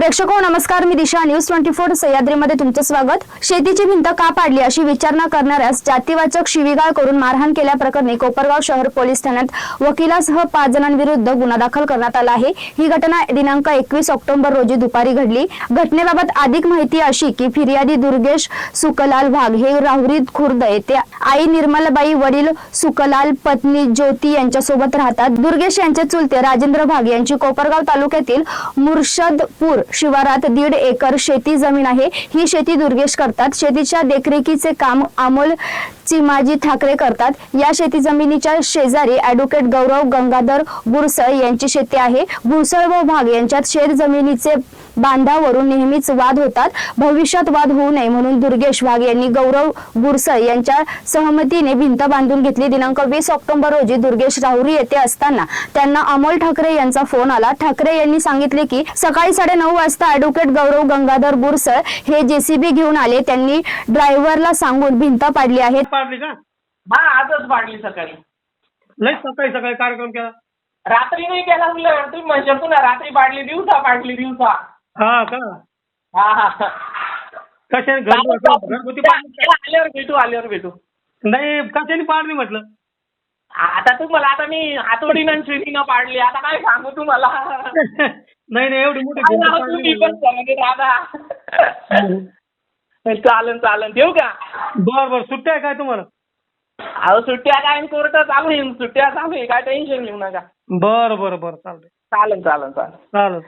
प्रेक्षको हो, नमस्कार मी दिशा. न्यूज ट्वेंटी फोर सह्याद्रीमध्ये तुमचं स्वागत. शेतीची भिंत का पाडली अशी विचारणा करणाऱ्यास जातीवाचक शिवीगाळ करून मारहाण केल्याप्रकरणी कोपरगाव शहर पोलीस ठाण्यात वकिलासह पाच जणांविरुद्ध गुन्हा दाखल करण्यात आला आहे. ही घटना दिनांक एकवीस ऑक्टोबर रोजी दुपारी घडली. घटनेबाबत अधिक माहिती अशी की फिर्यादी दुर्गेश सुकलाल वाघ हे राहुरी खुर्द येथे आई निर्मलबाई वडील सुकलाल पत्नी ज्योती यांच्यासोबत राहतात. दुर्गेश यांचे चुलते राजेंद्र भाग यांची कोपरगाव तालुक्यातील मुर्शदपूर शिवारात दीड एकर शेती जमीन आहे. ही शेती दुर्गेश करतात. शेतीच्या देखरेखीचे काम अमोल चिमाजी ठाकरे करतात. या शेती जमिनीच्या शेजारी ऍडव्होकेट गौरव गंगाधर बुरसळ यांची शेती आहे. बुरसळ व भाग यांच्यात शेत जमिनीचे बांधावरून नेहमीच वाद होतात. भविष्यात वाद होऊ नये म्हणून दुर्गेश वाघ यांनी गौरव बुरसळ यांच्या सहमतीने भिंत बांधून घेतली. दिनांक वीस ऑक्टोबर रोजी दुर्गेश राहुरी येथे असताना त्यांना अमोल ठाकरे यांचा फोन आला. ठाकरे यांनी सांगितले की सकाळी साडे नऊ वाजता ऍडव्होकेट गौरव गंगाधर गुरसळ हे जेसीबी घेऊन आले. त्यांनी ड्रायव्हरला सांगून भिंत पाडली आहे. पाडली का? हा आजच पाडली सकाळी. लय सकाळी सकाळी कार्यक्रम केला. रात्री नाही केला तुला तुम्ही म्हणशाल ना रात्री पाडली दिवसा पाडली दिवसा. हा का? हा हा. कशाने घरगुती घरगुती पाडली? का? आल्यावर भेटू आल्यावर भेटू. नाही कशाने पाडली म्हटलं? आता तुम्हाला आता मी हातोडीनं शिडीनं पाडली आता काय सांगू तुम्हाला? नाही नाही एवढी मोठी काय भिंत नाव पाडली तुम्ही पण. सांगा दादा. चालन चालन. ठेवू का? बर बर. सुट्ट्या आहे काय तुम्हाला? अहो सुट्ट्या काय कोर्ट चालू आहे सुट्ट्या चालू आहे. काय टेन्शन घेऊ नका. बर बर बर. चालतंय. चालन चालन चालन. चालेल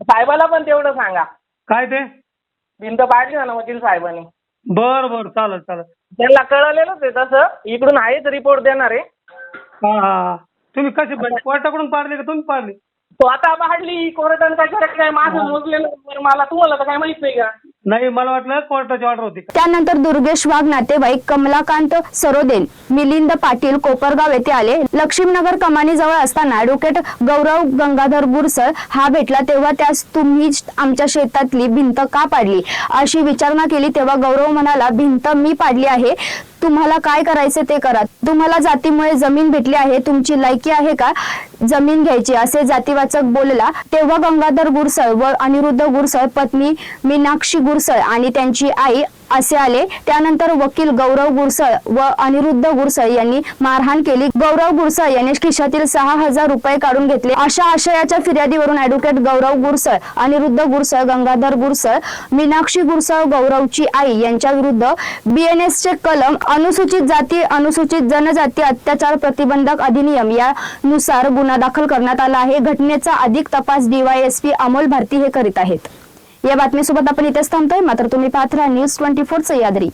साहेबाला पण तेवढं सांगा. काय ते? भिंत पाडली ना वकील साहेबांनी. बर बर. चालेल चालेल त्यांना कळलेलंच आहे तसं. इकडून आहेच रिपोर्ट देणार. आहे हा. हा हा. तुम्ही कशी कोर्टाकडून पाडली का तुम्ही पाडली? तो आता पाडली कोर्टानं काय करायचं काय माझं मोजलेलं बरं मला तुम्हाला तर काय माहीत नाही का? नाही मला वाटलं कोर्टाची ऑर्डर होती का? त्यानंतर दुर्गेश वाघ नातेवाईक कमलाकांत सरोदेन मिलिंद पाटील कोपरगाव येथे आले. लक्ष्मीनगर कमानी जवळ असताना ऍडव्होकेट गौरव गंगाधर गुरसळ हा भेटला तेव्हा त्यास तुम्ही आमच्या शेतातली भिंत का पाडली? अशी विचारणा केली तेव्हा गौरव म्हणाला भिंत मी पाडली आहे. तुम्हाला काय करायचे ते करा. तुम्हाला जातीमुळे जमीन भेटली आहे तुमची लायकी आहे का? जमीन घ्यायची असे जातीवाचक बोलला. तेव्हा गंगाधर गुरसळ व अनिरुद्ध गुरसळ पत्नी मीनाक्षी गुरसळ आणि त्यांची आई असे आले. त्यानंतर वकील गौरव गुरसळ व अनिरुद्ध गुरसळ यांनी मारहाण केली. गौरव गुरसळ यांनी खिशातील सहा हजार रुपये काढून घेतले. अशा आशयाच्या फिर्यादीवरून ऍडव्होकेट गौरव गुरसळ अनिरुद्ध गुरसळ गंगाधर गुरसळ मीनाक्षी गुरसळ गौरवची आई यांच्या विरुद्ध बीएनएस चे कलम अनुसूचित जाती अनुसूचित जनजाती अत्याचार प्रतिबंधक अधिनियम यानुसार गुन्हा दाखल करण्यात आला आहे. घटनेचा अधिक तपास डीवायएसपी अमोल भारती हे करीत आहेत. या बातमीसोबत आपण इथेच थांबतोय. मात्र तुम्ही पाहत राहा न्यूज ट्वेंटी फोर यादरी.